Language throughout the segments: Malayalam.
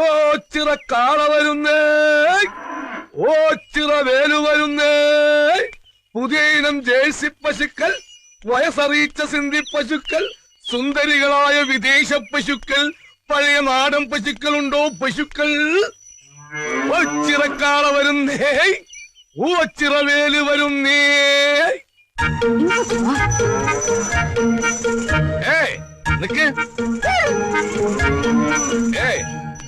ഓ ചിറ കാള വരുന്നേ. ഓച്ചിറ വേലു വരുന്നേ. പുതിയ ഇനം ജേഴ്സി പശുക്കൾ വയസ്സറിയിച്ച സിന്ധി പശുക്കൾ സുന്ദരികളായ വിദേശ പശുക്കൾ പഴയ നാടൻ പശുക്കൾ ഉണ്ടോ പശുക്കൾ? ഓ കാള വരുന്നേ. ഓച്ചിറവേൽ വരുന്നേ. ഏ നിക്ക്. ഏയ്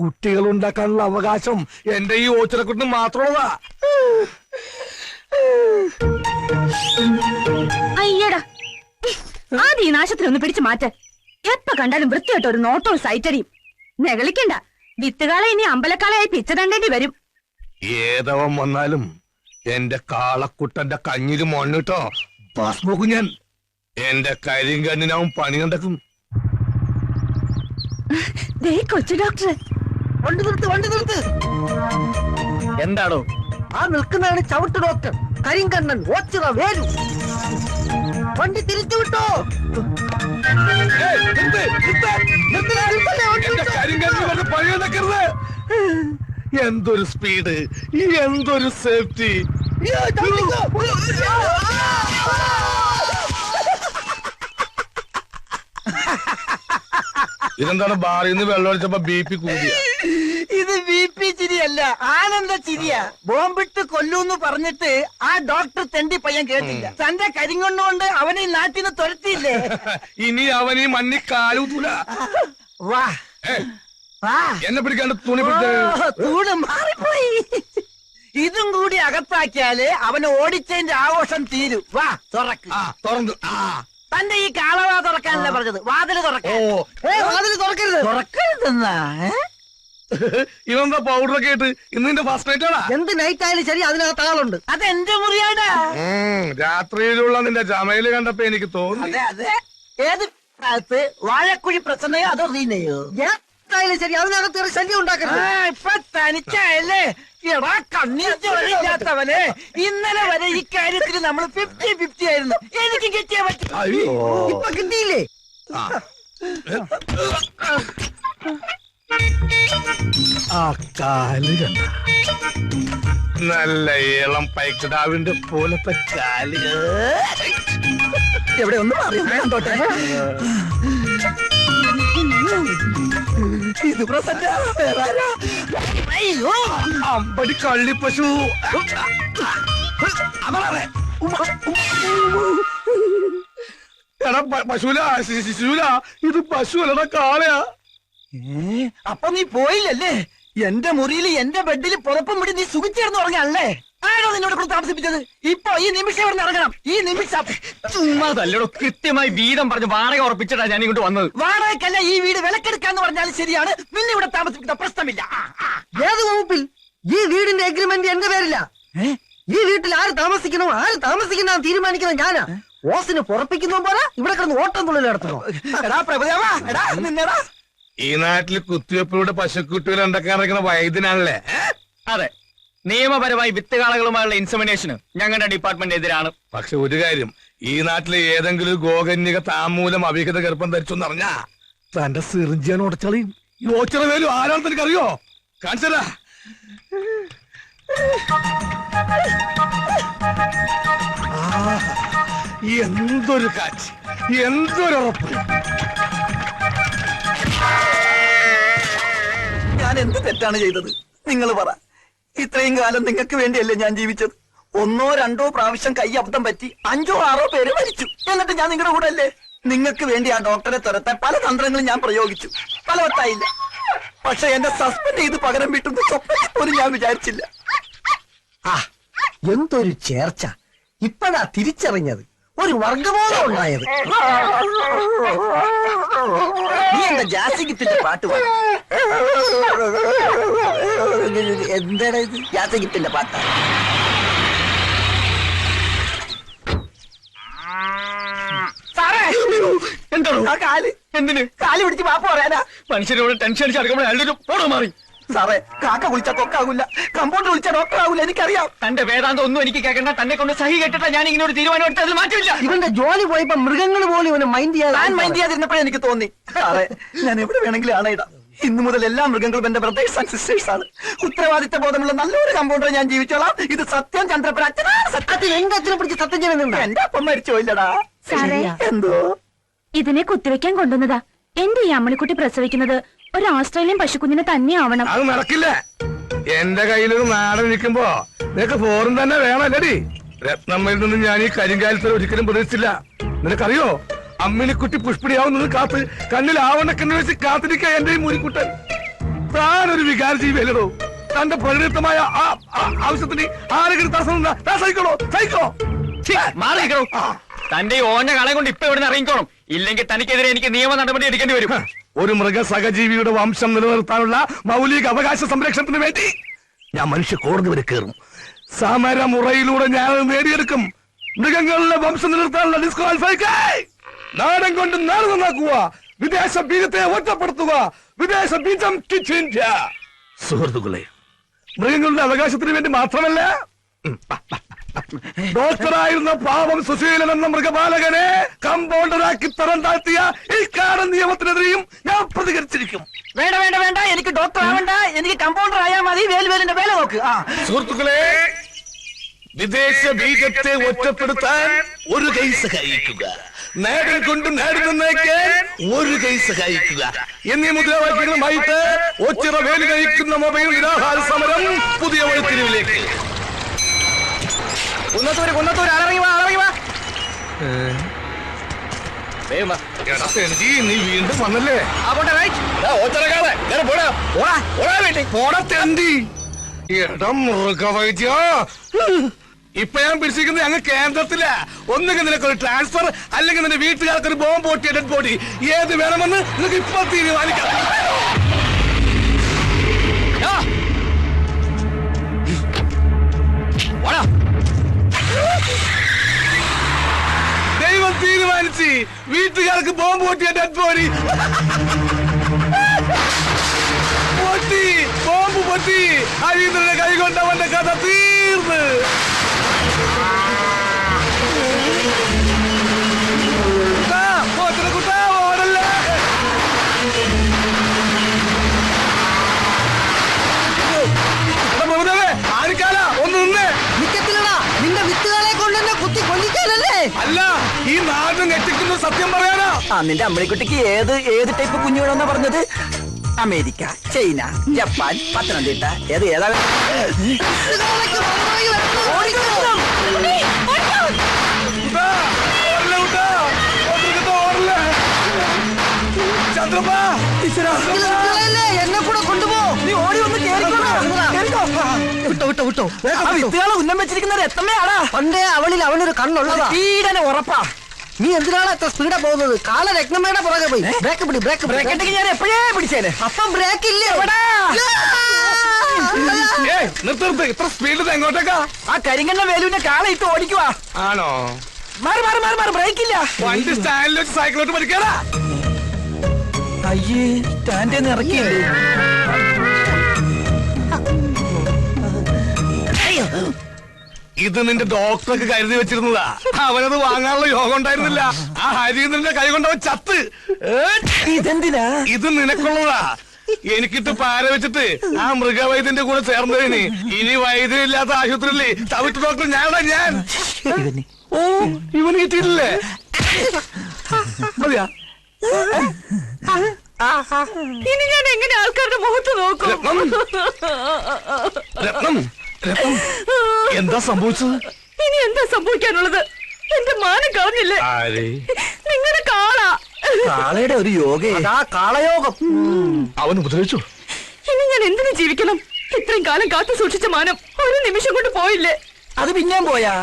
കുട്ടികൾ ഉണ്ടാക്കാനുള്ള അവകാശം എന്റെ ഈ ഓച്ചിറക്കുട്ടിന് മാത്രമുള്ളതാ. അയ്യടാ. ആദ്യം ഈ നാശത്തിൽ ഒന്ന് പിടിച്ചു മാറ്റ. എപ്പ കണ്ടാലും വൃത്തിയായിട്ട് ഒരു നോട്ടവും സൈറ്റടിയും. നെകളിക്കണ്ട. വിത്തുകാളെ ഇനി അമ്പലക്കാളയായി പിച്ച തണ്ടേണ്ടി വരും. ഏതവൻ വന്നാലും എന്റെ കാളക്കുട്ടന്റെ കഞ്ഞിൽ മണ്ണിട്ടോ? ഭസ്മോക്കും ഞാൻ. എന്റെ കരിങ്കണ്ണിനാവും പണി കണ്ടെത്തും ദേ കൊച്ചു ഡോക്ടർ വണ്ടി നിർത്ത് വണ്ടി നിർത്ത്. എന്താണോ ആ നിൽക്കുന്നതാണ് ചവിട്ട് ഡോക്ടർ കരിങ്കണ്ണൻ ഓച്ചിറ വേലു. വണ്ടി തിരിച്ചു വിട്ടോ? എന്തൊരു സ്പീഡ് എന്തൊരു സേഫ്റ്റി അയ്യോ, ചവിട്ടിക്കോ. ഇതെന്താണ് ബാറിൽ നിന്ന് വെള്ളം അടിച്ചപ്പോ ബി പി കൂടിയ ഇത് ബി പി ചിരിയല്ല ആനന്ദ ചിരിയാ. ബോംബിട്ട് കൊല്ലൂന്ന് പറഞ്ഞിട്ട് ആ ഡോക്ടർ തെണ്ടി പയ്യൻ കേട്ടില്ല. തന്റെ കരിങ്കൊണ്ടുകൊണ്ട് അവനെ നാട്ടിൽ നിന്ന് തുരത്തിയില്ലേ? ഇനി അവനീ മണ്ണി കാലൂത്തൂല വാ. എന്നെ പിടിക്കാണ്ട് തുണി പിടിച്ച്. തൂണ് മാറിപ്പോയി. ഇതും കൂടി അകത്താക്കിയാൽ അവന് ഓടിച്ചതിന്റെ ആഘോഷം തീരും. വാ തുറക്ക്. തുറന്നു. ആ. തന്റെ ഈ കാളവാ തുറക്കാനല്ലേ പറഞ്ഞത്? വാതിൽ ഓ. തുറക്കാൻ വാതിൽ തുറക്കരുത്. തുറക്കരുതെന്നാ? ഏ? പൗഡർ ഒക്കെ ഇട്ട് ഇന്ന് നിന്റെ ഫസ്റ്റ് നൈറ്റ് ആണാ? എന്ത് നൈറ്റ് ആയാലും ശരി അതിനകത്ത് ആളുണ്ട്. അത് എന്റെ മുറിയാടാ രാത്രിയിലുള്ള നിന്റെ ചമയിൽ കണ്ടപ്പോ എനിക്ക് തോന്നി. അതെ അതെ. ഏത് വാഴക്കുഴി പ്രസന്നയോ അതോ റീനയോ? ഏതായാലും ശരി അതിനകത്ത് ഒരു ശല്യം ഉണ്ടാക്കരുത്. ഇപ്പൊ എടാ ചോരയില്ലാത്തവനെ. ഇന്നലെ വരെ ഈ കാര്യത്തിൽ നമ്മൾ ഫിഫ്റ്റി ഫിഫ്റ്റി ആയിരുന്നു. എനിക്ക് കിട്ടിയാ പറ്റും. അയ്യോ. ഇപ്പൊ കിട്ടിയില്ലേ? ആ. കാൽ കണ്ട. നല്ല ഏളം പൈക്കിടാവിന്റെ പോലത്തെ കാൽ. എവിടെ ഒന്നും അറിയാം ഞാൻ ഇത് അയ്യോ അമ്പടി കള്ളിപ്പശു അതാണ് എടാ പശുല ശിശുല ഇത് പശു അല്ലടാ കാളയാ. അപ്പൊ നീ പോയില്ലല്ലേ? എന്റെ മുറിയിൽ എന്റെ ബെഡിൽ പുറപ്പം വിടി നീ സുഖിച്ചേർന്ന് ഉറങ്ങാണല്ലേ ആരോ നിന്നോട് കൂടെ താമസിപ്പിച്ചത്? ഇപ്പൊ ഈ നിമിഷം ഇവിടെ ഇറങ്ങണം. ഈ നിമിഷം. ചുമ്മാതല്ലടോ കൃത്യമായി വീതം പറഞ്ഞ് വാടക ഉറപ്പിച്ചിട്ടാ ഞാൻ ഇങ്ങോട്ട് വന്നത്. വാടകയ്ക്കല്ല ഈ വീട് വിലക്കെടുക്കാന്ന് പറഞ്ഞാലും ശരിയാണ്. നിന്നെ ഇവിടെ താമസിപ്പിക്കുന്ന പ്രശ്നമില്ല. ഏത് വകുപ്പിൽ? ഈ വീടിന്റെ അഗ്രിമെന്റ് എന്റെ പേരില്ല. ഈ വീട്ടിൽ ആര് താമസിക്കണോ ആര് താമസിക്കണോ തീരുമാനിക്കുന്നത് ഞാനാ. ഓസിന് പുറപ്പിക്കുന്ന പോലെ ഇവിടെ കിടന്ന് ഓട്ടം തുള്ളൽ നടത്തണോ എടാ പ്രഭുദേവാ എടാ നിന്നെടാ. ഈ നാട്ടിൽ കുത്തിവെപ്പിലൂടെ പശുക്കുട്ടികൾ ഉണ്ടാക്കാൻ ഇറങ്ങുന്ന വൈദ്യനാണല്ലേ? അതെ. നിയമപരമായി വിത്തുകാളകളുമായുള്ള ഇൻസമിനേഷൻ ഞങ്ങളുടെ ഡിപ്പാർട്ട്മെന്റ് എതിരാണ്. പക്ഷെ ഒരു കാര്യം ഈ നാട്ടിലെ ഏതെങ്കിലും ഗോകന്യക താമൂലം അവിഹിത ഗർഭം ധരിച്ചെന്ന് അറിഞ്ഞാ തന്റെ സിറിഞ്ചിയാണ് ഓച്ചിറ വേലും ആരാണെന്ന് കാണിച്ചരാ ആഹാ, എന്തൊരു കാറ്റ് എന്തൊരു ഉറപ്പ്. ഞാൻ എന്ത് തെറ്റാണ് ചെയ്തത്? നിങ്ങൾ പറ. ഇത്രയും കാലം നിങ്ങൾക്ക് വേണ്ടിയല്ലേ ഞാൻ ജീവിച്ചത്? ഒന്നോ രണ്ടോ പ്രാവശ്യം കൈ അബദ്ധം പറ്റി അഞ്ചോ ആറോ പേര് മരിച്ചു. എന്നിട്ട് ഞാൻ നിങ്ങളുടെ കൂടെ അല്ലേ നിങ്ങൾക്ക് വേണ്ടി ആ ഡോക്ടറെ തുരത്താൻ പല തന്ത്രങ്ങളും ഞാൻ പ്രയോഗിച്ചു. ഫലവത്തായില്ല. പക്ഷെ എന്നെ സസ്പെൻഡ് ചെയ്ത് പകരം വിട്ടുന്ന സ്വപ്നത്തിൽ പോലും ഞാൻ വിചാരിച്ചില്ല. ആ എന്തൊരു ചേർച്ച. ഇപ്പഴാ തിരിച്ചറിഞ്ഞത്. ഒരു വർഗബോധം ഉണ്ടായത്. നീ എന്താ ജാസിഗിത്തിന്റെ പാട്ട് പാടും? എന്താണ് ഇത്? ജാസിഗിത്തിന്റെ പാട്ടാ. എന്തോ ആ കാൽ. എന്തിന്? കാൽ പിടിച്ച് പാപ്പ പറയാനാ? മനുഷ്യരോട് ടെൻഷൻ അടിച്ച് അടുക്കുമ്പോൾ അയാളുടെ ഓടോ മാറി. സാറേ കാക്ക വിളിച്ചാ കൊക്കാകൂല കമ്പൗണ്ടർ ഡോക്ടർ ഡോക്ടറാകൂല എനിക്കറിയാം. തന്റെ വേദാന്തം ഒന്നും എനിക്ക് കേൾക്കണ്ട. തന്നെ കൊണ്ട് സഹി കേട്ടിട്ടാ ഞാൻ ഇങ്ങനെ ഒരു തീരുമാനം എടുത്തത്. മാറ്റില്ല ഇവന്റെ ജോലി പോയപ്പോ മൃഗങ്ങൾ പോലും ഇവനെ മൈൻഡ് താൻ ചെയ്യാൻ മൈൻഡ് ചെയ്യാതിരുന്നപ്പോഴേ എനിക്ക് തോന്നി. സാറേ ഞാൻ എവിടെ വേണമെങ്കിലും ആണയിടാം ഇന്നു മുതൽ എല്ലാ മൃഗങ്ങളും എന്റെ ബ്രദേഴ്സ് ആൻഡ് സിസ്റ്റേഴ്സ് ആണ്. ഉത്തരവാദിത്ത ബോധമുള്ള നല്ലൊരു കമ്പൗണ്ടർ ഞാൻ ജീവിച്ചോളാം. ഇത് സത്യം ചന്ദ്രപ്പൻ അച്ഛനാണ് സത്യം. അത് എന്റെ അച്ഛനെ പിടിച്ച് സത്യം ചെയ്യുന്നുണ്ട്. എന്റെ അപ്പം മരിച്ചു എന്തോ? ഇതിനെ കുത്തിവെക്കാൻ കൊണ്ടുവന്നതാ. എന്റെ ഈ അമ്മണിക്കുട്ടി പ്രസവിക്കുന്നത് ഒരു ഓസ്ട്രേലിയൻ പശുക്കുഞ്ഞിനെ തന്നെ ആവണം അത് നടക്കില്ല. എന്റെ കയ്യിലൊരു നാടൻ നിൽക്കുമ്പോ നിനക്ക് ഫോറും തന്നെ വേണമല്ലടി രത്നമ്മയിൽ നിന്ന് ഞാൻ ഈ കരിങ്കാലത്തിൽ ഒരിക്കലും പ്രതീക്ഷിച്ചില്ല. നിനക്കറിയോ? അമ്മിനിക്കുട്ടി പുഷ്പിടിയാവും നിന്ന് കാത്ത് കണ്ണിൽ ആവണക്കെന്ന് വെച്ച് കാത്തിരിക്ക എന്റെ ഈ മുരിക്കുട്ടൻ താനൊരു വികാര ജീവിയല്ലോ തന്റെ പ്രകൃതമായ ആവശ്യത്തിന് ആരെങ്കിലും സഹിക്കണോ? സഹിക്കണോ? തന്റെ ഓഞ്ഞ കളെ കൊണ്ട് ഇപ്പൊ ഇവിടെ ഇറങ്ങിക്കോണം. ഇല്ലെങ്കിൽ തനിക്കെതിരെ എനിക്ക് നിയമ നടപടി എടുക്കേണ്ടി വരും. ഒരു മൃഗ സഹജീവിയുടെ വംശം നിലനിർത്താനുള്ള മൗലിക അവകാശ സംരക്ഷണത്തിന് വേണ്ടി ഞാൻ മനുഷ്യ കോടതി വരെ കയറും. സമരമുറയിലൂടെ ഞാൻ നേടിയെടുക്കും. മൃഗങ്ങളുടെ വംശം നിലനിർത്താനുള്ള ഡിസ്ക്വാളിഫൈ നാടൻ കൊണ്ട് നാട് നന്നാക്കുക. വിദേശ ബീജത്തെ ഒറ്റപ്പെടുത്തുക. വിദേശ ബീജം സുഹൃത്തുക്കളെ മൃഗങ്ങളുടെ അവകാശത്തിന് വേണ്ടി മാത്രമല്ല. ഡോക്ടറായിരുന്ന പാവം സുശീലൻ എന്ന മൃഗപാലകനെ കമ്പൗണ്ടറാക്കി തരം താഴ്ത്തിയ ഈ കാട നിയമത്തിനെതിരെയും ഞാൻ പ്രതികരിച്ചിരിക്കും. വേണ്ട വേണ്ട വേണ്ട. എനിക്ക് ഡോക്ടർ ആവണ്ട എനിക്ക് കമ്പൗണ്ടർ ആയാൽ മതി വേലുവേലിന്റെ വേല നോക്ക്. ആ. സുഹൃത്തുക്കളെ വിദേശ ബീജത്തെ ഒറ്റപ്പെടുത്താൻ ഒരു കൈ സഹായിക്കുക. നേടൻ കൊണ്ട് നേടുന്നേക്ക് നന്നാക്കാൻ ഒരു കൈ സഹായിക്കുക. എന്നീ മുദ്രാവാക്യങ്ങളുമായിട്ട് ഒച്ചിറ വേലി കഴിക്കുന്ന മൊബൈൽ നിരാഹാര സമരം പുതിയ വഴിത്തിരിവിലേക്ക്. കുന്നത്തൂര് കുന്നത്തൂര് വാ വാ. നീ വീണ്ടും വന്നല്ലേ? ഇപ്പൊ ഞാൻ പിടിച്ചിരിക്കുന്നത് അങ്ങ് കേന്ദ്രത്തില. ഒന്നുകിൽ നിനക്ക് ഒരു ട്രാൻസ്ഫർ അല്ലെങ്കിൽ നിന്റെ വീട്ടുകാർക്ക് ഒരു ബോംബ് പൊട്ടി ഡെഡ് ബോഡി ഏത് വേണമെന്ന് നിനക്ക് ഇപ്പൊ തീരുമാനിക്കാം. തീരുമാനിച്ച് വീട്ടുകാർക്ക് ബോംബ് പൊട്ടിയ ഡെഡ് ബോഡി പൊട്ടി ബോംബ് പൊട്ടി. അരീന്ദ്രന്റെ കൈ കൊണ്ടവന്റെ കഥ തീർന്ന്. സത്യം പറയാനാ? ആ നിന്റെ അമ്മണിക്കുട്ടിക്ക് ഏത് ഏത് ടൈപ്പ് കുഞ്ഞുങ്ങളെന്നാ പറഞ്ഞത്? അമേരിക്ക ചൈന ജപ്പാൻ പത്തനംതിട്ട ഏത് ഏതാ. എന്നെ കൂടെ കൊണ്ടുപോ നീ ഓടി. കേറിക്കോ. വിട്ടോ വിട്ടോ വിട്ടോ. വിത്തുകളെ ഉന്നം വെച്ചിരിക്കുന്നത് എത്തമ്മയാടാ പണ്ടേ അവളിൽ അവനൊരു കണ്ണുള്ളതാ. ഈടനെ ഉറപ്പാ. നീ എന്തിനാണ് അത്ര സ്പീഡാ പോകുന്നത്? കാല രത്നമ്മയുടെ പുറകെ പോയി. ബ്രേക്ക് പിടി ബ്രേക്ക് ബ്രേക്ക് ഉണ്ടെങ്കിൽ ഞാൻ എപ്പോഴേ പിടിച്ചേനെ? അപ്പം ബ്രേക്ക് ഇല്ല? നിർത്ത് ഇത്ര സ്പീഡിൽ എങ്ങോട്ടേക്കാ? ആ കരിങ്കണ്ണ വേലുവിന്റെ കാളയിട്ട് ഓടിക്കുവാ. ആണോ? മാറി മാറി മാറി മാറി. ബ്രേക്ക് ഇല്ല. വണ്ടി സ്റ്റാൻഡിൽ സൈക്കിളോട്ട് പഠിക്കാറാ അയ്യേ സ്റ്റാൻഡിൽ നിന്ന് ഇറക്കിയില്ലേ? ഇത് നിന്റെ ഡോക്ടർക്ക് കരുതി വെച്ചിരുന്നതാ. അവനത് വാങ്ങാനുള്ള യോഗം ഉണ്ടായിരുന്നില്ല. ആ ഹരി നിന്റെ കൈ കൊണ്ടവൻ ചത്ത്. ഏ, ഇതെന്തിനാ? ഇത് നിനക്കുള്ളതാ. എനിക്കിട്ട് പാര വെച്ചിട്ട് ആ മൃഗവൈദ്യന്റെ കൂടെ ചേർന്നതിന് ഇനി വൈദ്യം ഇല്ലാത്ത ആശുപത്രിയില്ലേ തവിട്ട് ഡോക്ടർ ഞാനാ ഞാൻ. ഓ ഇവന് കിട്ടിയിട്ടില്ലേ? മതിയാ. ഇനി ഞാൻ എങ്ങനെ ആൾക്കാരുടെ മുഖത്ത് നോക്കും? രത്നം. എന്താ സംഭവിച്ചത്? ഇനി എന്താ സംഭവിക്കാനുള്ളത്? എന്റെ മാനം കളഞ്ഞില്ലേ? ആര്? നിങ്ങളുടെ കാള. കാളയുടെ ഒരു യോഗ. അതാ കാളയോഗം. അവൻ ഉപദ്രവിച്ചു. ഇനി ഞാൻ എന്തിനു ജീവിക്കണം? ഇത്രയും കാലം കാത്തു സൂക്ഷിച്ച മാനം ഒരു നിമിഷം കൊണ്ട് പോയില്ലേ? അത് പിന്നെയും പോയാ?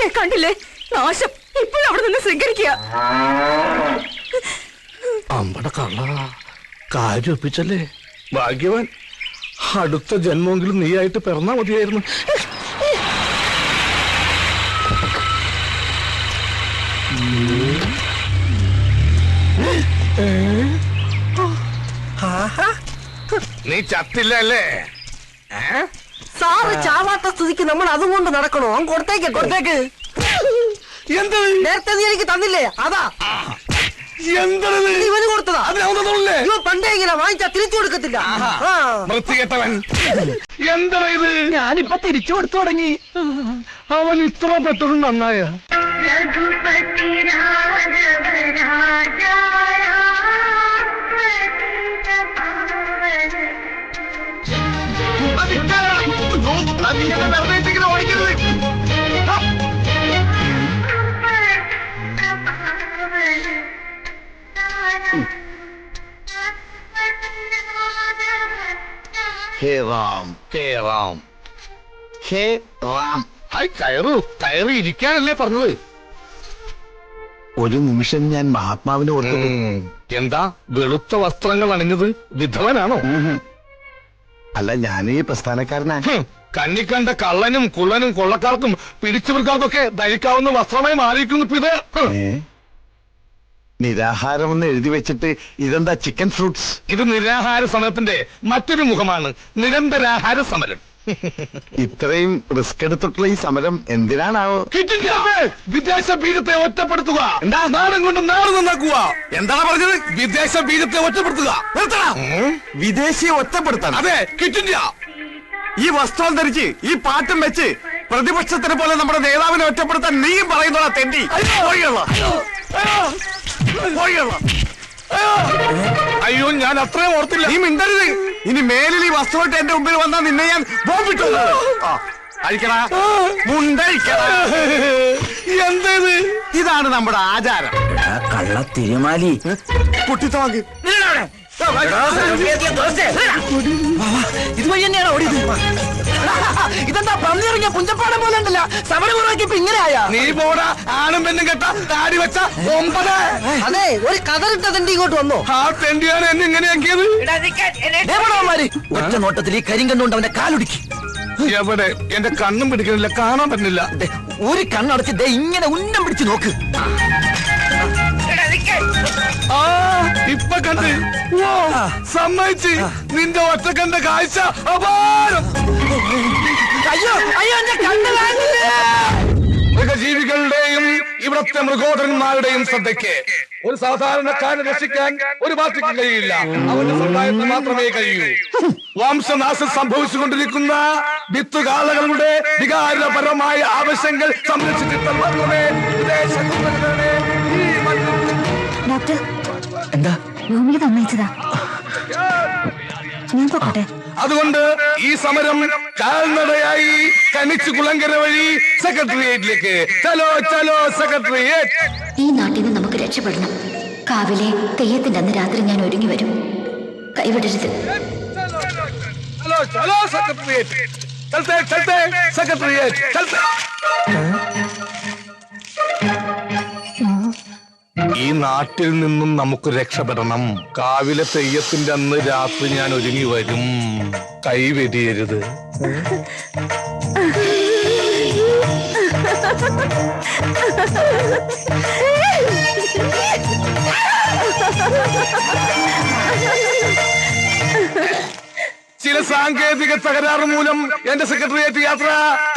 ഏ, കണ്ടില്ലേ? നാശം. ഇപ്പോഴും അവിടെ നിന്ന് സ്വീകരിക്കുക അമ്പട കള്ള. കാര്യം ഒപ്പിച്ചല്ലേ ഭാഗ്യവാൻ. അടുത്ത ജന്മമെങ്കിലും നീയായിട്ട് പിറന്നാ മതിയായിരുന്നു. നീ ചത്തില്ല അല്ലേ സാറ് ചാവാത്ത സ്ഥിതിക്ക് നമ്മൾ അതും കൊണ്ട് നടക്കണോ കൊടുത്തേക്ക് കൊടുത്തേക്ക്. എന്ത്? നേരത്തെ നീ എനിക്ക് തന്നില്ലേ? അതാ. ഇവന് കൊടുത്തതാ? ഇവ പണ്ടേ ഇങ്ങനെ വാങ്ങിച്ചാ തിരിച്ചു കൊടുക്കത്തില്ല. വൃത്തികെട്ടവൻ. എന്താ ഇത്? ഞാനിപ്പൊ തിരിച്ചു കൊടുത്തു തുടങ്ങി. അവൻ ഇത്ര പെട്ടെന്ന് നന്നായ. അതിന്റെ വെറുതെ hey Ram hey Ram hey Ram hi കയറു കയറി ഇരിക്കാനല്ലേ പറഞ്ഞത്. ഒരു നിമിഷം ഞാൻ മഹാത്മാവിനെ ഓർത്തു. എന്താ വെളുത്ത വസ്ത്രങ്ങൾ അണിഞ്ഞത് വിധവനാണോ? അല്ല ഞാൻ ഈ പ്രസ്ഥാനക്കാരനാ കണ്ണിക്കണ്ട കള്ളനും കുള്ളനും കൊള്ളക്കാർക്കും പിടിച്ചുപിടിക്കാർക്കൊക്കെ ധരിക്കാവുന്ന വസ്ത്രമായി മാറിയിരിക്കുന്നു ഇത് നിരാഹാരം എന്ന് എഴുതി വെച്ചിട്ട് ഇതെന്താ ചിക്കൻ ഫ്രൂട്ട്സ് ഇത് നിരാഹാര സമരത്തിന്റെ മറ്റൊരു മുഖമാണ് നിരന്തരാഹാര സമരം. ഇത്രയും റിസ്ക് എടുത്തിട്ടുള്ള ഈ സമരം എന്തിനാണാവോ? വിദേശ ബീജത്തെ ഒറ്റപ്പെടുത്തുക. എന്താ? നാടും കൊണ്ട് നാട് നന്നാക്കുക. എന്താണ് പറഞ്ഞത്? വിദേശ ബീജത്തെ ഒറ്റപ്പെടുത്തുക. നിർത്തണം. വിദേശിയെ ഒറ്റപ്പെടുത്താൻ അതെ കിറ്റിന്റെ ഈ വസ്ത്രം ധരിച്ച് ഈ പാട്ടും വെച്ച് പ്രതിപക്ഷത്തിനെ പോലെ നമ്മുടെ നേതാവിനെ ഒറ്റപ്പെടുത്താൻ നീയും പറയുന്നതാ തെണ്ടി. അയ്യോ ഞാൻ അത്രയും ഓർത്തില്ല. നീ മിണ്ടരുത്. ഇനി മേലിൽ ഈ വസ്തുവായിട്ട് എന്റെ മുമ്പിൽ വന്നാൽ നിന്നെ ഞാൻ ബോംബിട്ടു. അഴിക്കടാ. മുണ്ടഴിക്കടാ. എന്തേത് ഇതാണ് നമ്മുടെ ആചാരം. കള്ള തിരുമാലി കുട്ടിത്തോക്ക് ഇതുവഴി തന്നെയാണ് ഓടിയത് ഇതെന്താ പന്നിറങ്ങിയ കുഞ്ചപ്പാടം പുഞ്ചപ്പാടം പോലെ ഉണ്ടല്ല സമരമുറക്കി ഇങ്ങനെ ആയാ നീ പോടാ ആണും പെണ്ണും കെട്ട താടി വെച്ച ഒമ്പത്. അതെ ഒരു കതറിട്ട തെണ്ടി ഇങ്ങോട്ട് വന്നോ? ആ തെണ്ടിയാണ് എന്നെ ഇങ്ങനെയാക്കിയത് ഒറ്റ നോട്ടത്തിൽ ഈ കരിങ്കണ്ണുകൊണ്ട് അവന്റെ കാലുടുക്കി. എവിടെ? എന്റെ കണ്ണും പിടിക്കുന്നില്ല കാണാൻ പറ്റുന്നില്ല. ഒരു കണ്ണടച്ച് ദേ ഇങ്ങനെ ഉന്നം പിടിച്ചു നോക്ക്. ആ ഇപ്പൊ കണ്ട്. ഓ സമ്മതിച്ച്. നിന്റെ ഒറ്റ കണ്ട കാഴ്ച അപാരം. അയ്യോ അയ്യോ എന്റെ കണ്ണ് കാണില്ല മൃഗജീവികളുടെയും ഇവിടത്തെ മൃഗോദരന്മാരുടെയും ശ്രദ്ധയ്ക്ക് ഒരു സാധാരണക്കാരനെ രക്ഷിക്കാൻ ഒരു പാർട്ടിക്ക് കഴിയില്ല. അവന്റെ സമുദായത്തിന് മാത്രമേ കഴിയൂ. വംശനാശം സംഭവിച്ചുകൊണ്ടിരിക്കുന്ന വിത്തുകാലകളുടെ വികാരപരമായ ആവശ്യങ്ങൾ സംരക്ഷിച്ചിട്ട് മാത്രമേ വിദേശ ഭൂമി തന്നയിച്ചതാ. ഞാൻ പൊക്കോട്ടെ. അതുകൊണ്ട് ഈ സമരം കാൽനടയായി കനിച്ചു കുളങ്കര വഴി സെക്രട്ടേറിയറ്റിലേക്ക്. ചലോ ചലോ സെക്രട്ടേറിയറ്റ്. ഈ നാട്ടിൽ നിന്ന് നമുക്ക് രക്ഷപ്പെടണം. കാവിലെ തെയ്യത്തിന്റെ അന്ന് രാത്രി ഞാൻ ഒരുങ്ങി വരും. കൈവിടരുത്. സെക്രട്ടേറിയറ്റ്. സെക്രട്ടേറിയറ്റ്. ഈ നാട്ടിൽ നിന്നും നമുക്ക് രക്ഷപ്പെടണം. കാവിലെ തെയ്യത്തിന്റെ അന്ന് രാത്രി ഞാൻ ഒരുങ്ങി വരും. കൈവെടിയരുത് ചില സാങ്കേതിക തകരാറ് മൂലം എന്റെ സെക്രട്ടേറിയറ്റ് യാത്ര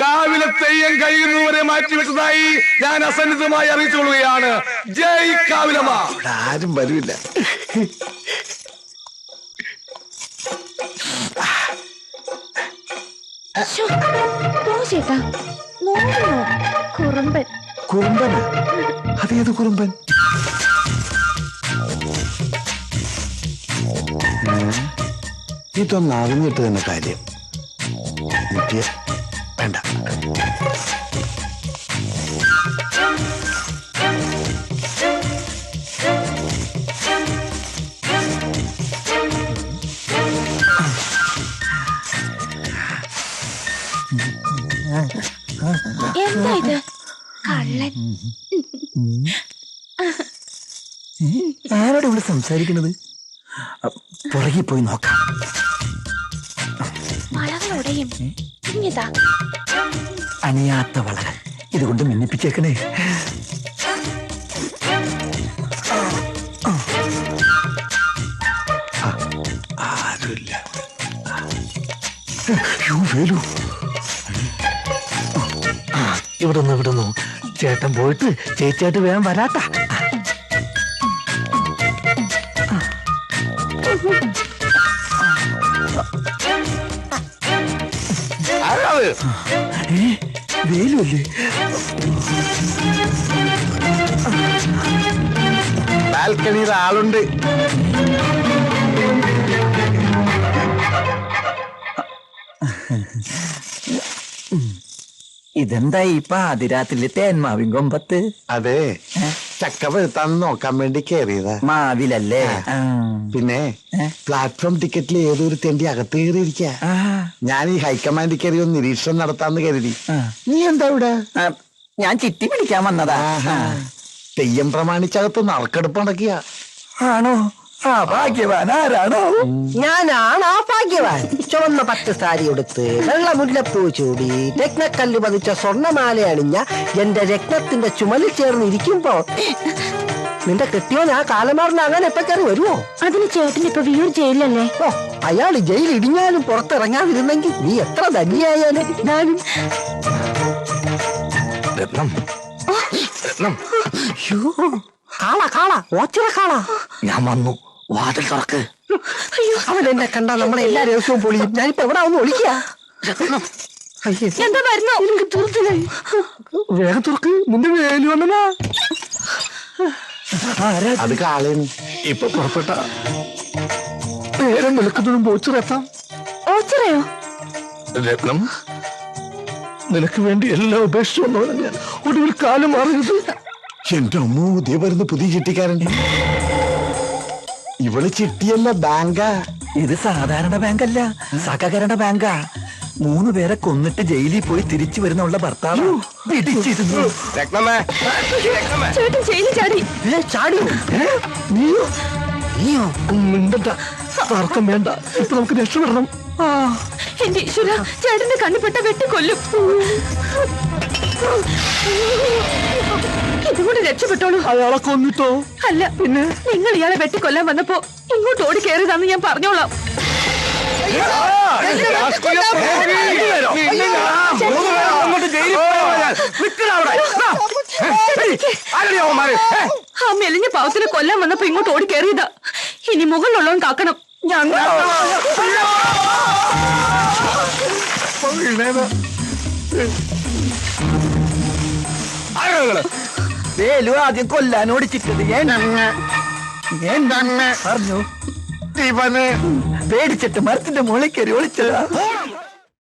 കാവിലെ തെയ്യം കഴിയുന്നവരെ മാറ്റിവെച്ചതായി ഞാൻ അസന്നിധമായി അറിയിച്ചുകൊള്ളുകയാണ്. ജയ് കാവിലമ്മ. ആരും വരില്ല കുറുമ്പൻ. കുറുമ്പന്? അതേത് കുറുമ്പൻ? ഇതൊന്ന് അറിഞ്ഞിട്ട് തന്നെ കാര്യം. വേണ്ട. എന്താ ഇത്? കള്ളൻ. ആരോട് ഇവിടെ സംസാരിക്കുന്നത്? പുറകെ പോയി നോക്കാം. വളകളോടെയും ഇങ്ങതാ അണിയാത്ത വളകൾ ഇതുകൊണ്ട് മിന്നിപ്പിച്ചേക്കണേ. ഇവിടെ നിന്ന് ഇവിടെ ആ, ഇവിടുന്ന് ഇവിടുന്നു. ചേട്ടൻ പോയിട്ട് ചേച്ചിയായിട്ട് വേഗം വരാട്ടാ. വേലു അല്ലേ ബാൽക്കണിയിൽ ആളുണ്ട് ഇതെന്താ ഈ പാതിരാത്രിയിലെ തേന്മാവിൻ കൊമ്പത്ത്? അതെ. ചക്ക വെളുത്താന്ന് നോക്കാൻ വേണ്ടി കേറിയതാ. മാവിലല്ലേ? പിന്നെ പ്ലാറ്റ്ഫോം ടിക്കറ്റിൽ ഏതൊരു തെണ്ടി അകത്ത് കയറിയിരിക്ക. ഞാൻ ഈ ഹൈക്കമാൻഡിൽ കയറി ഒന്ന് നിരീക്ഷണം നടത്താന്ന് കരുതി. നീ എന്താ ഇവിടെ? ഞാൻ ചിട്ടി പിടിക്കാൻ വന്നതാ. തെയ്യം പ്രമാണിച്ചകത്ത് നറുക്കെടുപ്പ് നടക്കിയ. ആണോ? ആ ഭാഗ്യവാൻ. ആരാണോ? ഞാനാണ് ആ ഭാഗ്യവാൻ. ചുവന്ന പട്ട് സാരി ഉടുത്ത് വെള്ള മുല്ലപ്പൂ ചൂടി രത്നക്കല്ല് പതിച്ച സ്വർണമാല അണിഞ്ഞ എന്റെ രത്നത്തിന്റെ ചുമലിൽ ചേർന്ന് ഇരിക്കുമ്പോ നിന്റെ കെട്ടിയോ ഞാൻ കാലമാറിന് അങ്ങനെ എപ്പോ കയറി വരുമോ അതിന് ചേട്ടൻ ഇപ്പൊ വിയൂർ ജയിലല്ലേ? ഓ അയാൾ ജയിൽ ഇടിഞ്ഞാലും പുറത്തിറങ്ങാതിരുന്നെങ്കിൽ നീ എത്ര ധന്യായാലും. ഞാനും രത്നം. രത്നം. അയ്യോ, കാള കാള ഓച്ചിറ കാള. ഞാൻ വന്നു. വാതിൽ തുറക്ക്. അവൻ എന്നെ കണ്ടാ നമ്മളെ എല്ലാ ദിവസവും പൊളിയും. ഞാനിപ്പോ എവിടെ ഒന്ന് ഒളിക്കുക അയ്യേ. എന്താ വരുന്നു? എനിക്ക് തീർത്തില്ലായി വേഗം തുറക്ക്. നിന്റെ വേലു വന്നനാ അത് കാളേന് ഇപ്പൊ പുറപ്പെട്ട നേരം വെളുക്കുന്നതും പോച്ചിറെത്താം ഓച്ചിറയോ രത്നം? നിനക്ക് വേണ്ടി എല്ലാം ഉപേക്ഷിച്ചു വന്നവനെ ഞാൻ ഒടുവിൽ കാലം മാറരുത് എന്റെ അമ്മ പുതിയ വരുന്ന പുതിയ ചിട്ടിക്കാരൻ. ഇവൾ ചിട്ടിയല്ല ബാങ്കാ. ഇത് സാധാരണ ബാങ്കല്ല സഹകരണ ബാങ്കാ. മൂന്ന് പേരെ കൊന്നിട്ട് ജയിലിൽ പോയി തിരിച്ചു വരുന്നുള്ള ഭർത്താവ് പിടിച്ചിരുന്നു. ചേട്ടൻ ജയിലിൽ ചാടി. ഏ, ചാടിയോ നീയോ? നീയോ? മിണ്ടണ്ട. തർക്കം വേണ്ട. ഇപ്പൊ നമുക്ക് രക്ഷപ്പെടണം ആ എന്റെ ഈശ്വര ചേട്ടന്റെ കണ്ണിപ്പെട്ട വെട്ടിക്കൊല്ലും ഇതുകൊണ്ട് രക്ഷപ്പെട്ടോളൂ. അയാളെ കൊന്നിട്ടോ? അല്ല പിന്നെ? നിങ്ങൾ ഇയാളെ വെട്ടിക്കൊല്ലാൻ വന്നപ്പോ ഇങ്ങോട്ട് ഓടി കയറിയതാന്ന് ഞാൻ പറഞ്ഞോളാം. ആ മെലിഞ്ഞ പാവത്തിനെ കൊല്ലാൻ വന്നപ്പോ ഇങ്ങോട്ട് ഓടി കയറിയതാ ഇനി മുകളിലുള്ളവൻ കാക്കണം ഞങ്ങൾ ആദ്യം കൊല്ലാൻ ഓടിച്ചിട്ടത് ഞാൻ ഞാൻ പറഞ്ഞു இவனு வேடிச்சிட்டு மறுத்துட்டு முளைக்கறி ஒழிச்சலாம்